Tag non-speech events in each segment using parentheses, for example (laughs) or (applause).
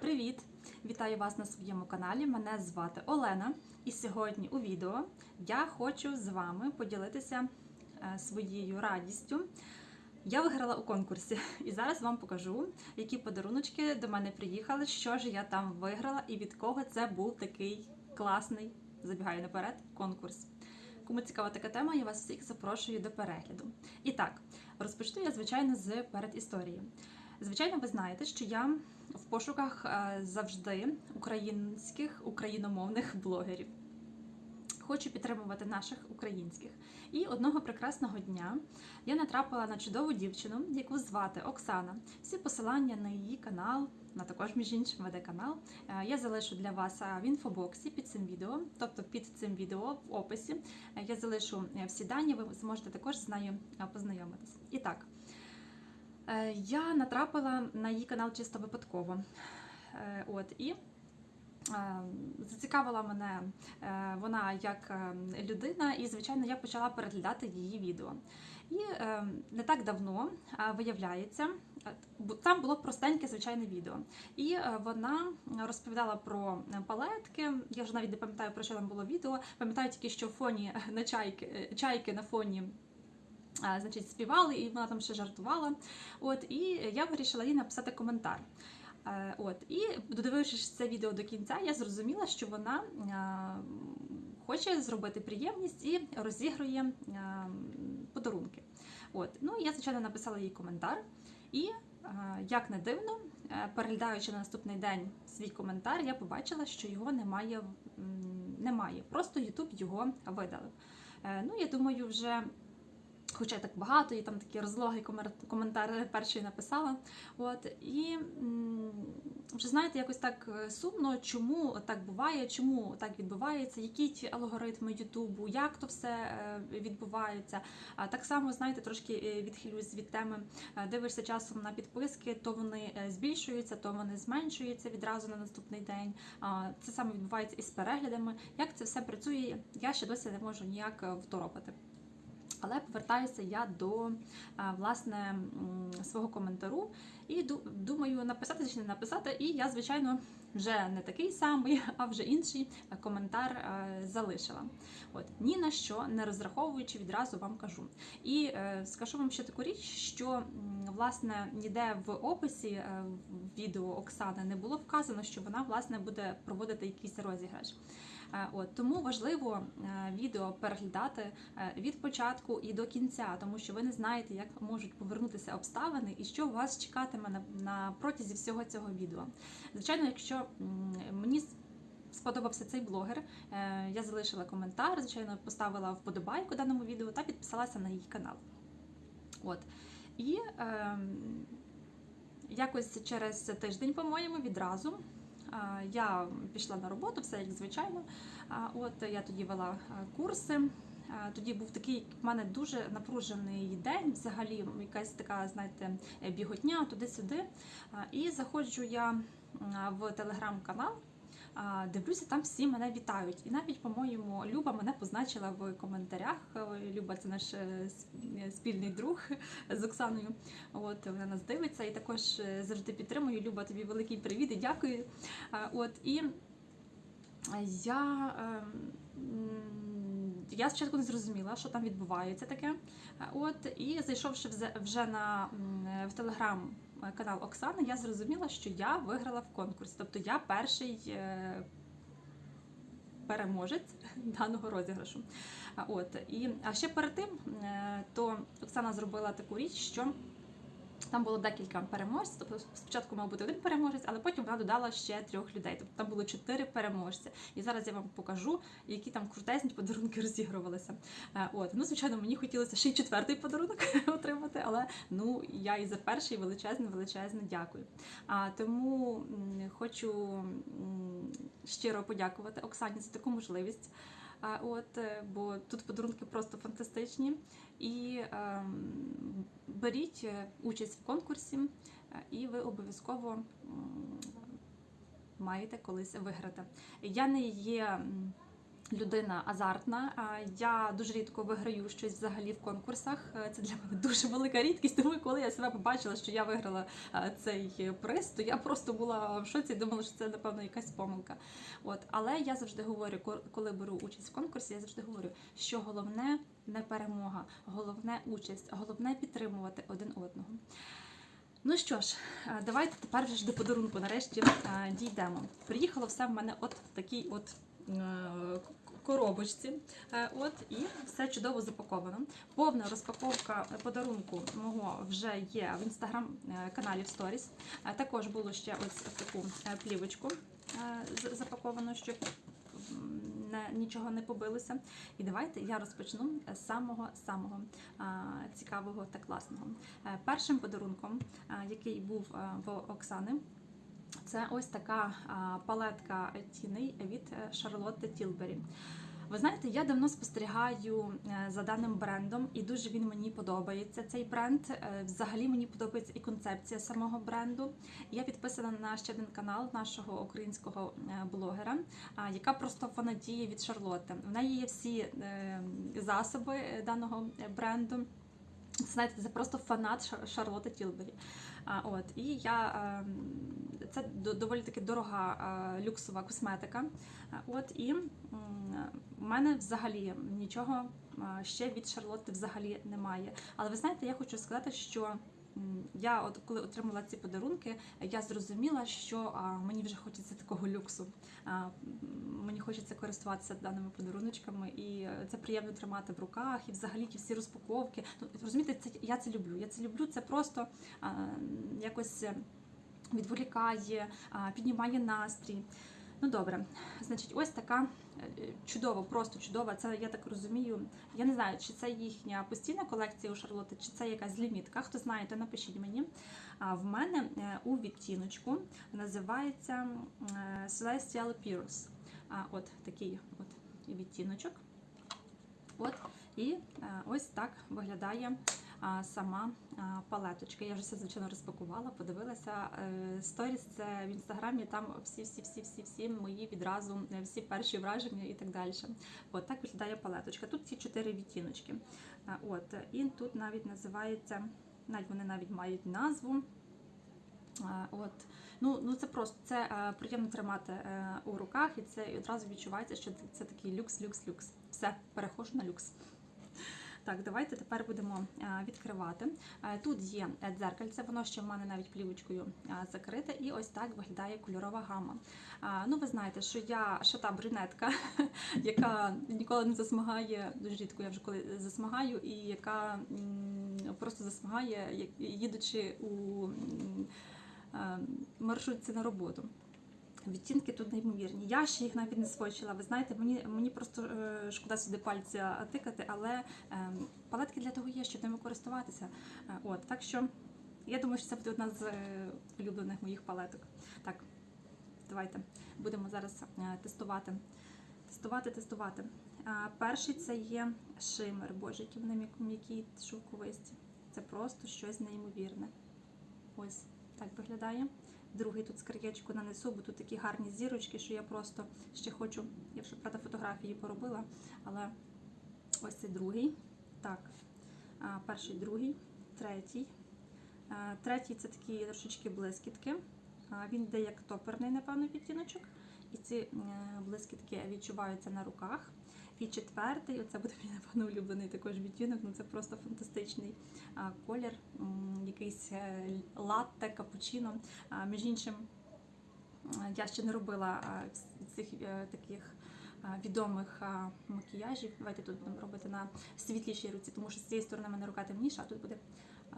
Привіт! Вітаю вас на своєму каналі. Мене звати Олена. І сьогодні у відео я хочу з вами поділитися е, своєю радістю. Я виграла у конкурсі, і зараз вам покажу, які подаруночки до мене приїхали, що ж я там виграла і від кого це був такий класний, забігаю наперед, конкурс. Кому цікава така тема, я вас всіх запрошую до перегляду. І так, розпочну я, звичайно, з передісторії. Звичайно, ви знаєте, що я в пошуках е, завжди українських україномовних блогерів. Хочу підтримувати наших українських. І одного прекрасного дня я натрапила на чудову дівчину, яку звати Оксана. Всі посилання на її канал, на також між іншим веде канал. е, Я залишу для вас е, в інфобоксі під цим відео, тобто під цим відео в описі. Я залишу всі дані, ви зможете також з нею познайомитись. І так. Е, Я натрапила на її канал чисто випадково. Е, От і е, зацікавила мене вона як людина, і, звичайно, я почала переглядати її відео. І не так давно виявляється, там було простеньке звичайне відео. І вона розповідала про палетки. Я вже навіть не пам'ятаю, про що там було відео. Пам'ятаю тільки, що фоні на чайки, чайки на фоні значить, співали, і вона там ще жартувала. От, і я вирішила їй написати коментар. Е, От, і додивившись це відео до кінця, я зрозуміла, що вона хоче зробити приємність і розігрує подарунки. От, ну, я, звичайно, написала їй коментар. І, як не дивно, е, переглядаючи на наступний день свій коментар, я побачила, що його немає, немає. Просто YouTube його видалив. Е, Ну, я думаю, вже Хоча так багато, і там такий розлогий комер- коментар перший написала. От і вже знаєте, якось так е, сумно, чому так буває, чому так відбувається, які ті алгоритми Ютубу, як то все е, відбувається. А так само, знаєте, трошки е, відхилюсь від теми. Дивишся часом на підписки, то вони збільшуються, то вони зменшуються відразу на наступний день. А, Це саме відбувається із переглядами. Як це все працює, я ще досі не можу ніяк второпати. Але повертаюся я до власне свого коментару і думаю, написати чи не написати. І я, звичайно, вже не такий самий, а вже інший коментар е, залишила. От ні на що не розраховуючи, відразу вам кажу. І е, скажу вам ще таку річ, що власне ніде в описі е, відео Оксани не було вказано, що вона власне буде проводити якийсь розіграш. Е, От тому важливо е, відео переглядати е, від початку і до кінця, тому що ви не знаєте, як можуть повернутися обставини і що вас чекатиме на, протязі всього цього відео. Звичайно, якщо мені сподобався цей блогер, е, я залишила коментар, звичайно, поставила вподобайку даному відео та підписалася на її канал. От. І ем, якось через тиждень, по-моєму, відразу я пішла на роботу, все як звичайно. От я тоді вела курси. Тоді був такий в мене дуже напружений день, взагалі якась така, знаєте, біготня туди-сюди. І заходжу я в телеграм-канал. Дивлюся, там всі мене вітають. І навіть, по-моєму, Люба мене позначила в коментарях. Люба це наш е, спільний друг з Оксаною. От вона нас дивиться і також е, завжди підтримую. Люба, тобі великий привіт і дякую. От і я. ем, Я спочатку не зрозуміла, що там відбувається таке. От, і зайшовши вже на в телеграм канал Оксани, я зрозуміла, що я виграла в конкурс. Тобто я перший е, переможець (laughs) даного розіграшу. От, і, а ще перед тим, е, то Оксана зробила таку річ, що там було декілька переможців. Тобто спочатку мав бути один переможець, але потім вона додала ще трьох людей. Тобто там було чотири переможця. І зараз я вам покажу, які там крутезні подарунки розігрувалися. Е, От, ну звичайно, мені хотілося ще й четвертий подарунок (laughs) отримати, але ну я і за перший величезне, величезне дякую. А тому хочу щиро подякувати Оксані за таку можливість. От, е, бо тут подарунки просто фантастичні. І ем, беріть е, участь в конкурсі, е, і ви обов'язково маєте колись виграти. Я не є людина азартна. Я дуже рідко виграю щось взагалі в конкурсах. Е, Це для мене (laughs) дуже велика рідкість. Тому коли я себе побачила, що я виграла е, цей приз, то я просто була в шоці і думала, що це напевно якась помилка. От, але я завжди говорю, коли беру участь в конкурсі, я завжди говорю, що головне не перемога, головне участь, головне підтримувати один одного. Ну що ж, е, давайте тепер вже ж до подарунку нарешті дійдемо. Приїхало все в мене от в такій от коробочці. Е, От і все чудово запаковано. Повна розпаковка подарунку мого вже є в інстаграм-каналі в Stories. Е, Також було ще ось таку е, плівочку е, запаковано, щоб нічого не побилося. І давайте я розпочну з самого самого цікавого та класного. Е, Першим подарунком, е, який був е, в Оксани, це ось така палетка тіней від е, Шарлотти Тілбері. Ви знаєте, я давно спостерігаю е, за даним брендом, і дуже він мені подобається. Цей бренд Е, взагалі мені подобається і концепція самого бренду. Я підписана на ще один канал нашого українського блогера, яка просто фанатіє від Шарлотти. В неї є всі засоби даного бренду. Знаєте, це просто фанат Шар- Шарлотти Тілбері. От і я е, це доволі таки дорога е, люксова косметика. От і в мене взагалі нічого е, ще від Шарлотти взагалі немає. Але ви знаєте, я хочу сказати, що я, от коли отримала ці подарунки, я зрозуміла, що мені вже хочеться такого люксу. Мені хочеться користуватися даними подаруночками, і е, це приємно тримати в руках, і взагалі ті всі розпаковки. Ну розумієте, це я це люблю. Я це люблю. Це просто а, якось е, відволікає, піднімає настрій. Ну добре, значить, ось така е, чудова, просто чудова. Це я так розумію. Я не знаю, чи це їхня постійна колекція у Шарлоти, чи це якась лімітка. Хто знає, то напишіть мені. А в мене е, у відтіночку називається е, Celestial Pures. А, от такий от відтіночок. От, і ось так виглядає сама палеточка. Я вже все звичайно розпакувала, подивилася. Е, Сторіс це в інстаграмі, там всі, всі, всі, всі, всі мої відразу, е, всі перші враження і так далі. От так виглядає палеточка. Тут ці чотири відтіночки. От, і тут навіть називається, навіть вони навіть мають назву. От. Ну, ну це просто це е, приємно тримати е, у руках, і це і одразу відчувається, що це такий люкс, люкс, люкс. Все, перехожу на люкс. Так, давайте тепер будемо е, відкривати. Е, Тут є е, дзеркальце, воно ще в мене навіть плівочкою закрите, і ось так виглядає кольорова гама. Ну, ви знаєте, що я ще та брюнетка, (laughs) яка ніколи не засмагає, дуже рідко я вже коли засмагаю, і яка просто засмагає, їдучи у маршрутці на роботу. Відтінки тут неймовірні. Я ще їх навіть не свочила. Ви знаєте, мені, мені просто е, шкода сюди пальця тикати, але е, палетки для того є, щоб ними користуватися. Е, от, так що я думаю, що це буде одна з е, улюблених моїх палеток. Так, давайте будемо зараз е, тестувати. Тестувати, тестувати. А, перший це є шимер. Боже, які вони м'як- м'які шовковисті. Це просто щось неймовірне. Ось так виглядає. Другий тут з нанесу, бо тут такі гарні зірочки, що я просто ще хочу. Я вже правда фотографії поробила, але ось цей другий. Так, перший, другий, третій. Третій це такі трошечки блискітки. Він йде як топерний, напевно, відтіночок. І ці е, блискітки відчуваються на руках. І четвертий, оце буде мій напевно улюблений також відтінок. Ну це просто фантастичний колір, якийсь е, латте, капучино. Між іншим, я ще не робила цих е, таких відомих макіяжів. Давайте тут будемо робити на світлішій руці, тому що з цієї сторони в мене рука темніша, а тут буде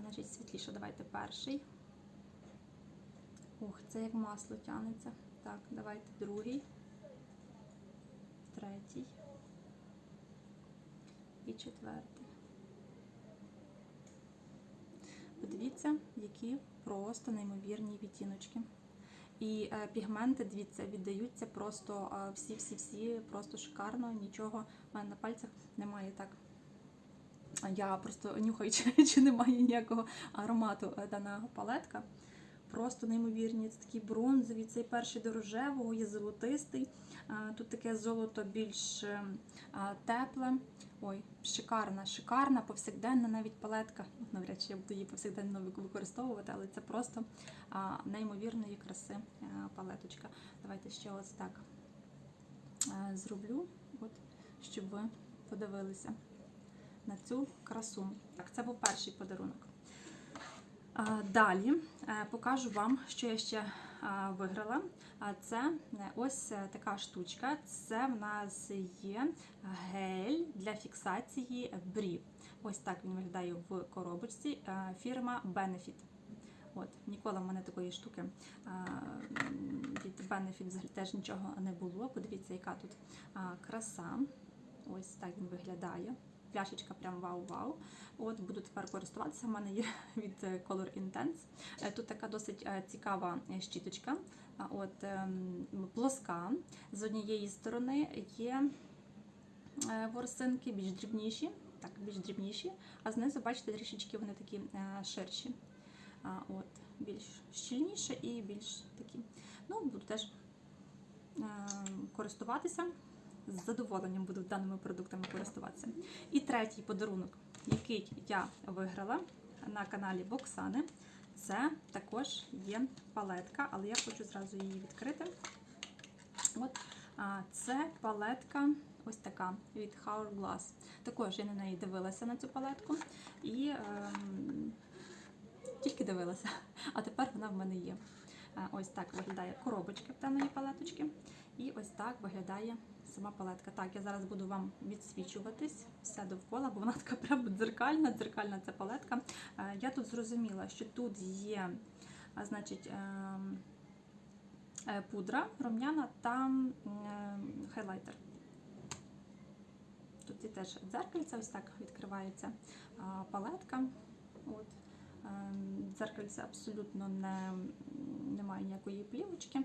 значить, світліше. Давайте перший. Ух, це як масло тянеться. Так, давайте другий, третій і четвертий. Подивіться, які просто неймовірні відтіночки. І е, пігменти, дивіться, віддаються просто е, всі-всі-всі, просто шикарно, нічого в мене на пальцях немає так. Я просто нюхаю, чи, (laughs) чи немає ніякого аромату е, дана палетка. просто неймовірні. Це такі бронзові, цей перший до рожевого, є золотистий. А, Тут таке золото більш е, тепле. Ой, шикарна, шикарна, повсякденна навіть палетка. Навряд чи я буду її повсякденно використовувати, але це просто неймовірної краси палеточка. Давайте ще ось так зроблю, от, щоб ви подивилися на цю красу. Так, це був перший подарунок. Далі е, покажу вам, що я ще виграла. А Це е, ось е, така штучка. Це в нас є гель для фіксації брів. Ось так він виглядає в коробочці. Е, Фірма Benefit. От, ніколи в мене такої штуки від Benefit взагалі теж нічого не було. Подивіться, яка тут краса. Ось так він виглядає. Пляшечка прям вау-вау. От буду тепер користуватися. У мене є (laughs) від е, Color Intense. Е, Тут така досить е, цікава щіточка. От ем, плоска. З однієї сторони є ворсинки більш дрібніші, так, більш дрібніші, а знизу, бачите, трішечки вони такі ширші. От, більш щільніше і більш такі. Ну, буду теж е, користуватися. З задоволенням буду даними продуктами користуватися. І третій подарунок, який я виграла на каналі Боксани, це також є палетка, але я хочу зразу її відкрити. От, це палетка ось така від Hourglass. Також я на неї дивилася на цю палетку і ем, тільки дивилася, (laughs) а тепер вона в мене є. Ось так виглядає коробочка в даної палеточки. І ось так виглядає сама палетка. Так, я зараз буду вам відсвічуватись все довкола, бо вона така прямо дзеркальна, дзеркальна ця палетка. Е, Я тут зрозуміла, що тут є, значить, ем, е, пудра рум'яна та е, хайлайтер. Тут є теж дзеркальце, ось так відкривається палетка. От. Дзеркальце абсолютно не, немає ніякої плівочки.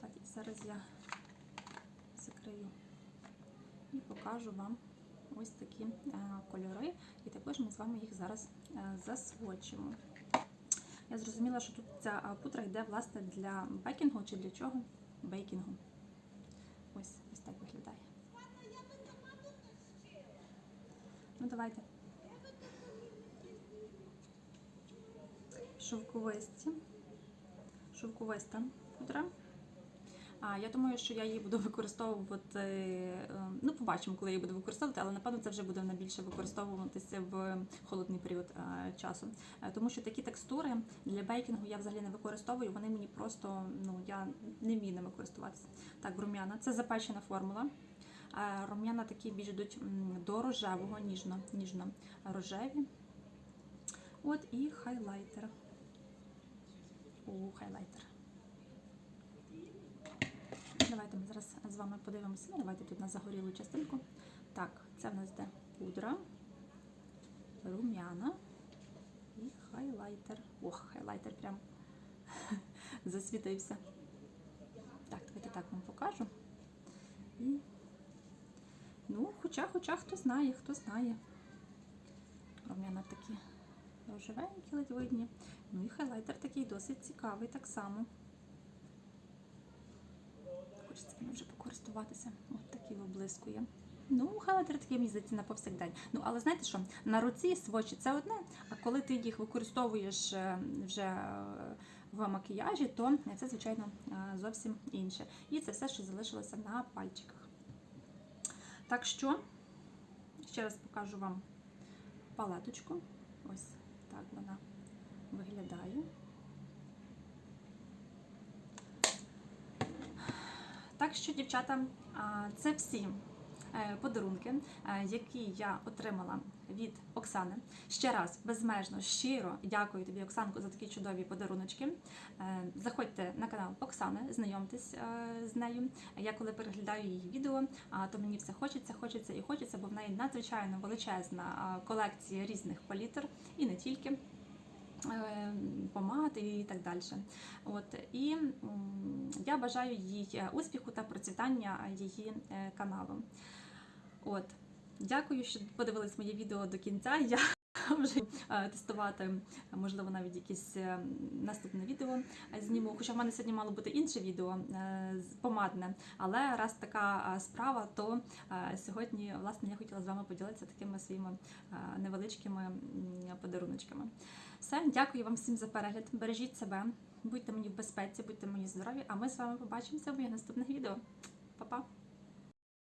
Так, і зараз я закрию і покажу вам ось такі е, кольори. І також ми з вами їх зараз е, засвочимо. Я зрозуміла, що тут ця е, пудра йде власне для бейкінгу чи для чого? Бейкінгу. Ось, ось так виглядає. Ну, давайте. Шовковисті. Шовковиста пудра. Я думаю, що я її буду використовувати. е, Ну, побачимо, коли я її буду використовувати, але напевно це вже буде вона більше використовуватися в холодний період е, часу. Е, Тому що такі текстури для бейкінгу я взагалі не використовую. Вони мені просто ну я не вмію ними користуватися. Так, рум'яна. Це запечена формула. Рум'яна такі більш йдуть до рожевого, ніжно, ніжно рожеві. От і хайлайтер. О, хайлайтер. Давайте ми зараз з вами подивимося. Ну, давайте тут на загорілу частинку. Так, це в нас де пудра, рум'яна і хайлайтер. Ох, хайлайтер прям (laughs) засвітився. Так, давайте так вам покажу. І... Ну, хоча, хоча хто знає, хто знає. Рум'яна такі рожевенькі, ледь видні. Ну і хайлайтер такий досить цікавий так само. Хочеться мені вже покористуватися. От такий виблискує. Ну, хайлайтер такий мені здається на повсякдень. Ну, але знаєте що, на руці свочі це одне, а коли ти їх використовуєш е, вже в макіяжі, то це, звичайно, е, зовсім інше. І це все, що залишилося на пальчиках. Так що, ще раз покажу вам палеточку. Ось так вона виглядає. Так що, дівчата, це всі е, подарунки, е, які я отримала від Оксани. Ще раз безмежно щиро дякую тобі, Оксанко, за такі чудові подаруночки. Е, Заходьте на канал Оксани, знайомтесь з нею. Я коли переглядаю її відео, то мені все хочеться, хочеться і хочеться, бо в неї надзвичайно величезна колекція різних палітр і не тільки. Е, Помад і так далі. От і я бажаю їй е, успіху та процвітання її е, каналу. От, дякую, що подивились моє відео до кінця. Я вже е, тестувати, можливо, навіть якесь е, наступне відео е, зніму. Хоча в мене сьогодні мало бути інше відео помадне, але раз така справа, то сьогодні власне я хотіла з вами поділитися такими своїми невеличкими подаруночками. Все, дякую вам всім за перегляд. Бережіть себе, будьте мені в безпеці, будьте мені здорові, а ми з вами побачимося в моїх наступних відео.